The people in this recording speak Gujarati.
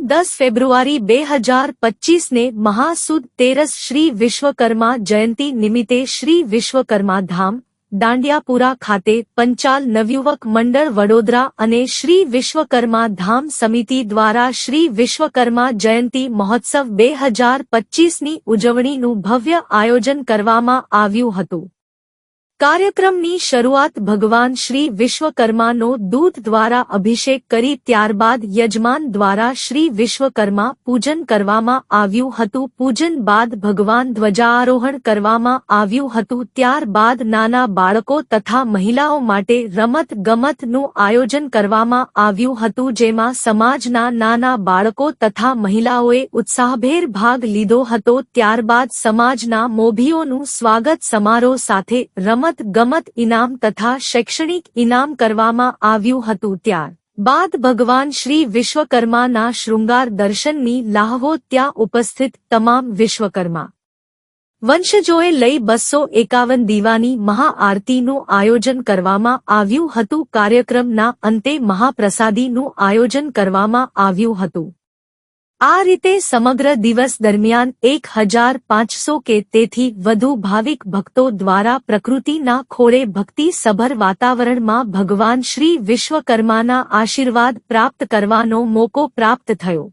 દસ ફેબ્રુઆરી બે હજાર પચીસને મહાસુદ તેરસ શ્રી વિશ્વકર્મા જયંતિ નિમિત્તે શ્રી વિશ્વકર્મા ધામ, દાંડિયાપુરા ખાતે પંચાલ નવયુવક મંડળ વડોદરા અને શ્રી વિશ્વકર્મા ધામ સમિતિ દ્વારા શ્રી વિશ્વકર્મા જયંતિ મહોત્સવ બે હજાર પચીસની ઉજવણીનું ભવ્ય આયોજન કરવામાં આવ્યું હતું. કાર્યક્રમની શરૂઆત ભગવાન શ્રી વિશ્વકર્માનો દૂધ દ્વારા અભિષેક કરી ત્યારબાદ યજમાન દ્વારા શ્રી વિશ્વકર્મા પૂજન કરવામાં આવ્યું હતું. પૂજન બાદ ભગવાન ધ્વજારોહણ કરવામાં આવ્યું હતું. ત્યારબાદ નાના બાળકો તથા મહિલાઓ માટે રમત ગમતનું આયોજન કરવામાં આવ્યું હતું. જેમાં સમાજના નાના બાળકો તથા મહિલાઓએ ઉત્સાહભેર ભાગ લીધો હતો. ત્યારબાદ સમાજના મોભીઓનું સ્વાગત સમારોહ સાથે રમત ગમત ઇનામ તથા શૈક્ષણિક ઇનામ કરવામાં આવ્યું હતું ત્યાર બાદ ભગવાન શ્રી વિશ્વકર્માના શૃંગાર દર્શનની લાહવો ત્યાં ઉપસ્થિત તમામ વિશ્વકર્મા. વંશજોએ લઈ બસો એકાવન દીવાની મહાઆરતીનું આયોજન કરવામાં આવ્યું હતું. કાર્યક્રમના અંતે મહાપ્રસાદીનું આયોજન કરવામાં આવ્યું હતું. આ રીતે સમગ્ર દિવસ દરમિયાન એક હજાર પાંચસો કે તેથી વધુ ભાવિક ભક્તો દ્વારા પ્રકૃતિના ખોળે ભક્તિ સભર વાતાવરણમાં ભગવાન શ્રી વિશ્વકર્માના આશીર્વાદ પ્રાપ્ત કરવાનો મોકો પ્રાપ્ત થયો.